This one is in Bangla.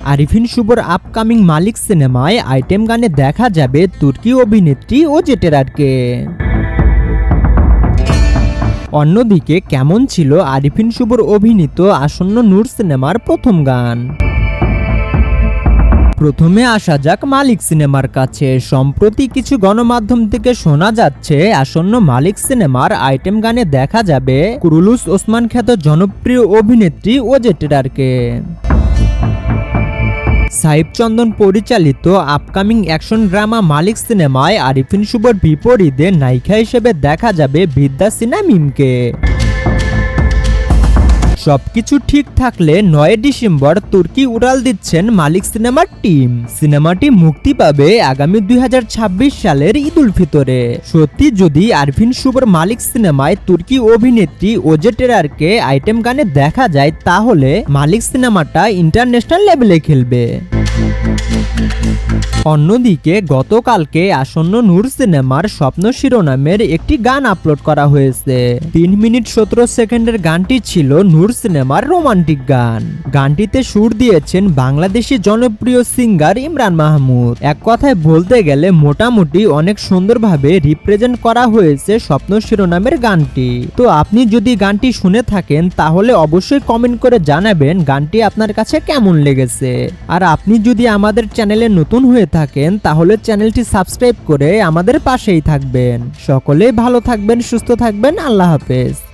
আরিফিন শুভর আপকামিং মালিক সিনেমায় আইটেম গানে দেখা যাবে তুর্কি অভিনেত্রী ও জেটেরারকে অন্যদিকে কেমন ছিল আরিফিন শুভর অভিনীত আসন্ন নূর সিনেমার প্রথম গান? প্রথমে আসা যাক মালিক সিনেমার কাছে। সম্প্রতি কিছু গণমাধ্যম থেকে শোনা যাচ্ছে, আসন্ন মালিক সিনেমার আইটেম গানে দেখা যাবে কুরুলুস ওসমান খ্যাত জনপ্রিয় অভিনেত্রী ও জেটেরারকে সাহিব চন্দন পরিচালিত আপকামিং অ্যাকশন ড্রামা মালিক সিনেমায় আরিফিন শুভর বিপরীতে নায়িকা হিসেবে দেখা যাবে বিদ্যা সিনেমা মিমকে। সবকিছু ঠিক থাকলে নয় ডিসেম্বর তুর্কি উড়াল দিচ্ছেন মালিক সিনেমার টিম। সিনেমাটি মুক্তি পাবে আগামী দুই হাজার ছাব্বিশ সালের ঈদ উল ফিতরে। সত্যি যদি আরভিন শুভর মালিক সিনেমায় তুর্কি অভিনেত্রী ওজে টেরারকে আইটেম গানে দেখা যায়, তাহলে মালিক সিনেমাটা ইন্টারন্যাশনাল লেভেলে খেলবে। অন্যদিকে, গতকালকে আসন্ন নূর সিনেমার স্বপ্ন শিরোনামের একটি গান আপলোড করা হয়েছে। তিন মিনিট সতেরো সেকেন্ডের গানটি ছিল নূর সিনেমার রোমান্টিক গান। গানটিতে সুর দিয়েছেন বাংলাদেশি জনপ্রিয় সিঙ্গার ইমরান মাহমুদ। এক কথায় বলতে গেলে মোটামুটি অনেক সুন্দরভাবে রিপ্রেজেন্ট করা হয়েছে স্বপ্ন শিরোনামের গানটি। তো আপনি যদি গানটি শুনে থাকেন, তাহলে অবশ্যই কমেন্ট করে জানাবেন গানটি আপনার কাছে কেমন লেগেছে। আর আপনি যদি আমাদের চ্যানেলে নতুন হয়ে থাকেন, তাহলে চ্যানেলটি সাবস্ক্রাইব করে আমাদের পাশেই থাকবেন। সকলেই ভালো থাকবেন, সুস্থ থাকবেন, আল্লাহ হাফেজ।